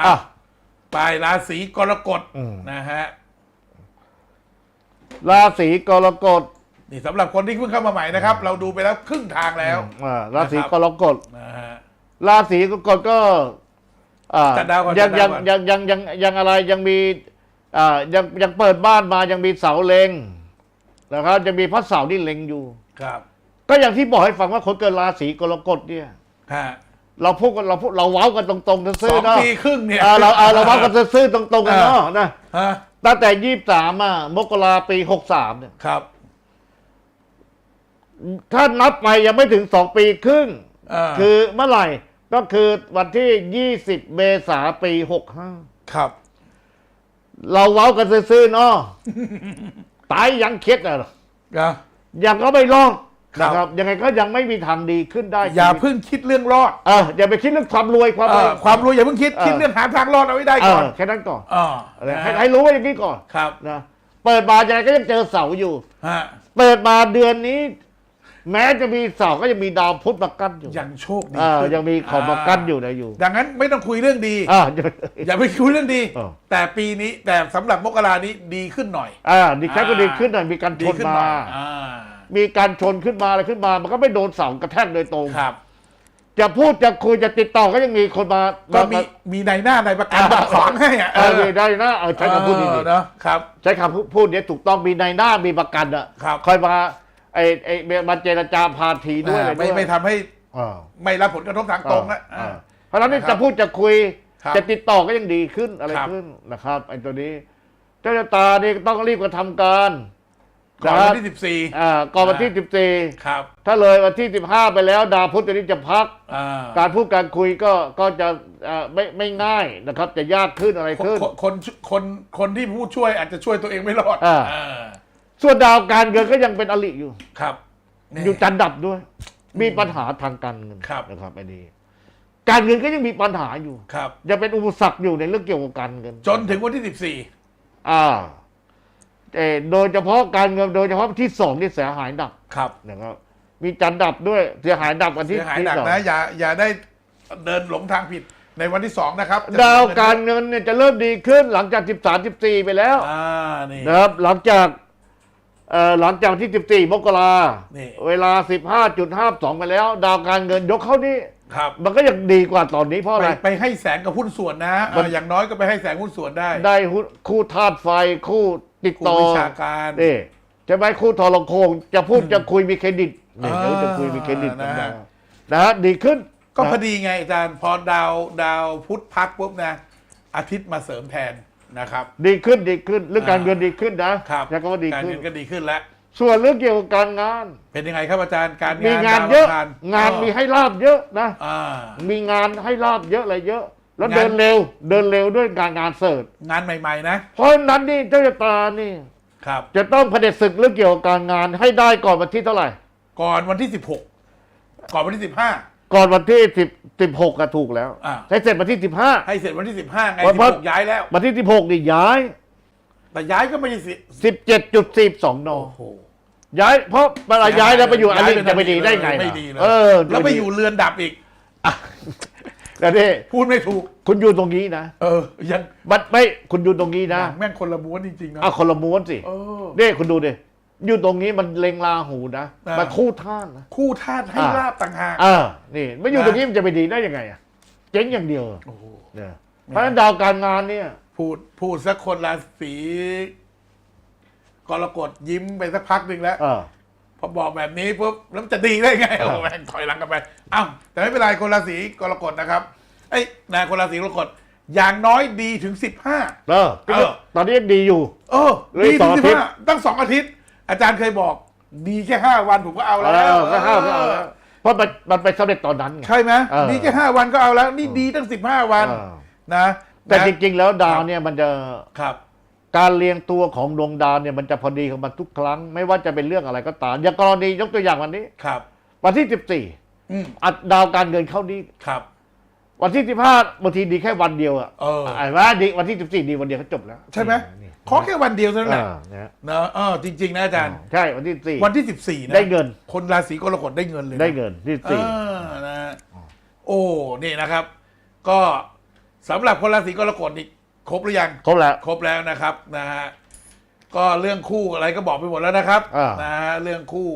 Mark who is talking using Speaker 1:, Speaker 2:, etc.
Speaker 1: อะ
Speaker 2: อะ
Speaker 1: ปลายราศีกรกฎ
Speaker 2: อืม
Speaker 1: นะฮะ
Speaker 2: ราศีกรกฎ
Speaker 1: นี่สำหรับคนที่เพิ่งเข้ามาใหม่นะครับ เราดูไปแล้วครึ่งทางแล้ว
Speaker 2: อ่าราศี
Speaker 1: นะครับ
Speaker 2: กรกฎ
Speaker 1: นะฮะ
Speaker 2: ราศีกรกฎก็อ่า
Speaker 1: จัดดาวก่อน
Speaker 2: ยัง
Speaker 1: จั
Speaker 2: ยั
Speaker 1: ด
Speaker 2: ง
Speaker 1: ดาวก่อน
Speaker 2: ยังยังยังยังอะไรยังมีอ่ายังยังเปิดบ้านมายังมีเสาเล็งนะครับจะมีพระเสาที่เล็งอยู่
Speaker 1: ครับ
Speaker 2: ก็อย่างที่บอกให้ฟังว่าคนเกิดราศีกรกฎเนี่ย
Speaker 1: ฮะ
Speaker 2: เราพูดกันเราพูดเราเว้ากันตรงๆ
Speaker 1: ส
Speaker 2: ซื่อ
Speaker 1: อง
Speaker 2: ๆเนาะ
Speaker 1: ปีครึ่งเนี่ย
Speaker 2: อ่าเราอ่าเราเว้ากันซื่อๆตรงๆกันเนาะนะ
Speaker 1: ฮะ
Speaker 2: ตั้งแต่ยี่สิบสามอะมกราปีหกสามเนี่ย
Speaker 1: ครับ
Speaker 2: ถ้านับไปยังไม่ถึงสองปีครึ่ง
Speaker 1: อ่า
Speaker 2: คือเมื่อไหร่ก็คือวันที่ยี่สิบเมษาปีหกห้า
Speaker 1: ครับ
Speaker 2: เราเว้ากันซื่อๆเนาะ ตายยังเคล็ดอะ
Speaker 1: นะ
Speaker 2: ยังก็ไม่รอด
Speaker 1: ครับ
Speaker 2: นะครับยังไงก็ยังไม่มีทางดีขึ้นได้
Speaker 1: อย่า
Speaker 2: ชีวิต
Speaker 1: เพิ่งคิดเรื่องรอด
Speaker 2: เอออย่าไปคิดเรื่องความรวยความ
Speaker 1: เอ
Speaker 2: อะไร
Speaker 1: อความรู้อย่าเพิ่งคิด
Speaker 2: เออ
Speaker 1: คิดเรื่องหาทางรอดเอาไว้ได้
Speaker 2: เอ
Speaker 1: ก่อ
Speaker 2: อนแค่นั้นก่อน
Speaker 1: อ่า
Speaker 2: ให้ให้รู้ว่าอย่างนี้ก่อน
Speaker 1: ครับ
Speaker 2: นะเปิดมายังไงก็ยังเจอเสาอยู่
Speaker 1: ฮะ
Speaker 2: เปิดมาเดือนนี้ แม้จะมีเสาก็ยังมีดาวพุธมากั้นอยู่
Speaker 1: ยังโชคดี
Speaker 2: อ่า
Speaker 1: ขึ้น
Speaker 2: ยังมีของมากั้นอยู่นะอยู่
Speaker 1: ดังนั้นไม่ต้องคุยเรื่องดี
Speaker 2: อ่า
Speaker 1: อย่าไปคุยเรื่องดี
Speaker 2: เออ
Speaker 1: แต่ปีนี้แต่สำหรับมกรานี้ดีขึ้นหน่อย
Speaker 2: อ่าดีแค่ก็ดีขึ้นหน่อยมีการช
Speaker 1: ดี
Speaker 2: น
Speaker 1: ขึ้น
Speaker 2: มา
Speaker 1: หน่อยอ่า
Speaker 2: มีการชนขึ้นมาอะไรขึ้นมา มันก็ไม่โดนเสากระแทกโดยตรง
Speaker 1: ครับ
Speaker 2: จะพูดจะคุยจะติดต่อก็ยังมีคนมา
Speaker 1: ก็มีามีในหน้าในประกัน
Speaker 2: อ่า
Speaker 1: มาขวางให้อะ
Speaker 2: เออมีได้นะเออใช้คำพูดดี
Speaker 1: เออเนอะครับ
Speaker 2: ๆใช้คำพูดพูดเนี้ยถูกต้องมีในหน้ามีประกันอะ
Speaker 1: ครับ
Speaker 2: คอยมาไอ้ไอ้มาเจรจาพาทีด้วย
Speaker 1: อ่า
Speaker 2: อะไร
Speaker 1: ไม่
Speaker 2: ด้วย
Speaker 1: ไม่ทำให้
Speaker 2: อ่า
Speaker 1: ไม่รับผลกระทบทางตรงนะ
Speaker 2: อ่า
Speaker 1: อ่า
Speaker 2: เพราะฉะนั้นนี่
Speaker 1: นะครับ
Speaker 2: จะพูดจะคุย
Speaker 1: ครับ
Speaker 2: จะติดต่อก็ยังดีขึ้นอะไร
Speaker 1: ครับ
Speaker 2: ขึ้นนะครับไอ้ตัวนี้ เจ้าชะตานี่ต้องรีบกระทำการ
Speaker 1: ก่อน
Speaker 2: นะค
Speaker 1: วั
Speaker 2: รับ
Speaker 1: นที่สิบสี่
Speaker 2: อ่าก่อนวันที่สิบสี่
Speaker 1: ครับ
Speaker 2: ถ้าเลยวันที่สิบห้าไปแล้วดาวพุธตัวนี้จะพัก
Speaker 1: อ่า
Speaker 2: การพูดการคุยก็ก็จะอ่าไม่ไม่ง่ายนะครับ จะยากขึ้นอะไร
Speaker 1: คน
Speaker 2: ขึ้น
Speaker 1: คนคนคนคนที่ผู้ช่วยอาจจะช่วยตัวเองไม่รอด
Speaker 2: อ่า
Speaker 1: อ่า
Speaker 2: ส่วนดาวการเงินก็ยังเป็นอลิอยู่
Speaker 1: ครับนี่
Speaker 2: อยู่จันดับด้วย มีปัญหาทางการเงิน
Speaker 1: ครับ
Speaker 2: นะครับไอ้นี่การเงินก็ยังมีปัญหาอยู่
Speaker 1: ครับ
Speaker 2: ยังเป็นอุปสรรคอยู่ในเรื่องเกี่ยวกับการเงิน
Speaker 1: จนถึงวันที่สิบสี่
Speaker 2: อ่าเอ่อ โดยเฉพาะการเงินโดยเฉพาะที่สองที่เสียหายหนัก
Speaker 1: ครับ
Speaker 2: นะครับ มีจันดับด้วยเสียหายหนักวันที่
Speaker 1: เสียหาย
Speaker 2: ที่
Speaker 1: หนัก
Speaker 2: สอง
Speaker 1: นะอย่าอย่าได้เดินหลงทางผิดในวันที่สองนะครับ
Speaker 2: ดาวการเงินเนี่ยจะเริ่มดีขึ้นหลังจาก 13 14 ไปแล้ว
Speaker 1: อ่านี่
Speaker 2: นะครับหลังจากเอ่อหลังจากที่ 14 มกรา
Speaker 1: นี่
Speaker 2: เวลา 15.52 ไปแล้ว ดาวการเงินยกเข้านี่
Speaker 1: ครับ
Speaker 2: มันก็ยังดีกว่าตอนนี้เพราะอะ
Speaker 1: ไป
Speaker 2: ไร
Speaker 1: ไปให้แสงกับหุ้นส่วนนะเอออย่างน้อยก็ไปให้แสงหุ้นส่วนได้
Speaker 2: ได้หุ้นคู่ธาตุไฟคู่ติด
Speaker 1: คู่
Speaker 2: ต่อ
Speaker 1: วิชาการ
Speaker 2: นี่ใช่ไหมคู่ทรโคงจะพูดจะคุยมีเครดิตนี่
Speaker 1: อ่า
Speaker 2: เดี๋ยวจะคุยมีเครดิต
Speaker 1: นะฮะ
Speaker 2: นะฮะดีขึ้น
Speaker 1: ก็
Speaker 2: นะ
Speaker 1: พอดีไงอาจารย์พอดาวดาวพุธพักปุ๊บนะ อาทิตย์มาเสริมแทนนะครับ
Speaker 2: ดีขึ้นดีขึ้นเรื่องการ
Speaker 1: อ่า
Speaker 2: เงินดีขึ้นนะครับแล้วก็ว่าดี
Speaker 1: การ
Speaker 2: ขึ้น
Speaker 1: เงินก็ดีขึ้นแล้ว
Speaker 2: ส่วนเรื่องเกี่ยวกับการงาน
Speaker 1: เป็นยังไงครับอาจารย์การ
Speaker 2: มี
Speaker 1: งาน
Speaker 2: งาน
Speaker 1: ดว
Speaker 2: เยอะ
Speaker 1: ครงา
Speaker 2: นมีให้ลาบเยอะนะ
Speaker 1: อ่า
Speaker 2: มีงานให้ลาบเยอะอะไรเยอะ แล้ว
Speaker 1: งาน
Speaker 2: เดินเร็ว เดินเร็วด้วยการงานเสิร์ช
Speaker 1: งานใหม่ ๆ นะ
Speaker 2: เพราะฉะนั้นนี่เจ้าชะตานี่
Speaker 1: ครับ
Speaker 2: จะต้องเผด็จศึกเรื่องเกี่ยวกับการงานให้ได้ก่อนวันที่เท่าไหร่
Speaker 1: ก่อนวันที่สิบหกก่อนวันที่สิบห้า
Speaker 2: ก่อนวันที่สิบสิบหกก็ถูกแล้ว
Speaker 1: อ่า
Speaker 2: ให้เสร็จวันที่สิบห้า
Speaker 1: ให้เสร็จวันที่สิบห้าไง
Speaker 2: วัน
Speaker 1: สิบ
Speaker 2: พั
Speaker 1: ห
Speaker 2: ก
Speaker 1: กย้ายแล้ว
Speaker 2: วันที่สิบหกนี่ย้าย
Speaker 1: แต่ย้ายก็ไม่ใช่สิ
Speaker 2: สิบเจ็ดจุดสี่สองน
Speaker 1: โอ้โห
Speaker 2: ย้ายเพราะเวลาย้ายแล้วไปอยู่อันนี้
Speaker 1: ย้าย
Speaker 2: จะไปดีได้ไง
Speaker 1: ไม่
Speaker 2: ล่ะ
Speaker 1: ดีเลย
Speaker 2: เออ
Speaker 1: แล้วไปอยู่เรือนดับอีก
Speaker 2: แล้วนี่
Speaker 1: พูดไม่ถูก
Speaker 2: คุณอยู่ตรงนี้นะ
Speaker 1: เออ ยัง
Speaker 2: บัดไม่คุณอยู่ตรงนี้นะ
Speaker 1: แม่งคนละม้วนจริงๆนะ
Speaker 2: อะคนละม้วนสิ
Speaker 1: เออ
Speaker 2: นี่คุณดูดิอยู่ตรงนี้มันเล็งลาหูนะ
Speaker 1: อ่ามั
Speaker 2: มันคู่ท่านนะ
Speaker 1: คู่ธาตุให้
Speaker 2: อ่า
Speaker 1: ลาบต่างหาก
Speaker 2: อ่านี่ไม่อยู่
Speaker 1: นะ
Speaker 2: ตรงนี้มันจะไปดีได้ยังไงอะเจ๊งอย่างเดียว
Speaker 1: โอ้โห
Speaker 2: เนี่ยเพราะฉะนั้นดาวการงานเนี่ย
Speaker 1: พูดพูดสักคนราศีกรกฎยิ้มไปสักพักหนึ่งแล้ว
Speaker 2: เออ
Speaker 1: พอบอกแบบนี้ปุ๊บแล้วมันจะดีได้ไง
Speaker 2: อ่า
Speaker 1: โอ้แม่งถอยหลังกันไปอ้าวแต่ไม่เป็นไรคนราศีกรกฎนะครับไอ้ยนายคนราศีกรกฎอย่างน้อยดีถึงสิบห้า
Speaker 2: เออ
Speaker 1: เออ
Speaker 2: ตอนนี้ยังดีอยู่
Speaker 1: เออ
Speaker 2: เหลือ
Speaker 1: ดี
Speaker 2: อีกส
Speaker 1: ถึ
Speaker 2: องง
Speaker 1: สิบ
Speaker 2: อาทิตย์
Speaker 1: ห้าตั้งสองอาทิตย์ อาจารย์เคยบอก ดีแค่ห้าวันผมก็เอา
Speaker 2: เอ
Speaker 1: แล้ว
Speaker 2: อก็ห้าก็เอาแล้วเพราะมันมันไปสำเร็จตอนนั้นไง
Speaker 1: ใช่ไหม
Speaker 2: เออ
Speaker 1: ดีแค่ห้าวันก็เอาแล้ว นี่ดีตั้งสิบห้าวัน
Speaker 2: เออ
Speaker 1: นะ
Speaker 2: แต่
Speaker 1: นะ
Speaker 2: จริง ๆ แล้วดาวเนี่ยมันจะ
Speaker 1: ครับ
Speaker 2: การเรียงตัวของดวงดาวเนี่ยมันจะพอดีของมันทุกครั้ง ไม่ว่าจะเป็นเรื่องอะไรก็ตาม อย่างกรณียกตัวอย่างวันนี้
Speaker 1: ครับ
Speaker 2: วันที่สิบสี่
Speaker 1: อืม
Speaker 2: อัดดาวการเงินเข้านี้
Speaker 1: ครับ
Speaker 2: วันที่สิบห้าบางทีดีแค่วันเดียวอะ
Speaker 1: เออ
Speaker 2: ไอ้ว่าดีวันที่สิบสี่ดีวันเดียวก็จบแล้ว
Speaker 1: ใช่ไหม
Speaker 2: นี่
Speaker 1: ขอแค่วันเดียวเท่านั้นแหละ
Speaker 2: อ่าเนี่ย
Speaker 1: เนอะเออจริง ๆ นะอาจารย์
Speaker 2: ใช่วันที่สี่
Speaker 1: วันที่สิบสี่นะ
Speaker 2: ได้เงิน
Speaker 1: คนราศีกรกฎได้เงินเลยะ
Speaker 2: ได้เงินที่
Speaker 1: เอ
Speaker 2: สี่
Speaker 1: อนะโอ้นี่นะครับ ก็ สำหรับคนราศีกรกฎนี่ครบหรือยัง
Speaker 2: ครบแล้ว
Speaker 1: ครบแล้วนะครับนะฮะก็เรื่องคู่อะไรก็บอกไปหมดแล้วนะครับ
Speaker 2: อ่าน
Speaker 1: นะฮะเรื่องคู่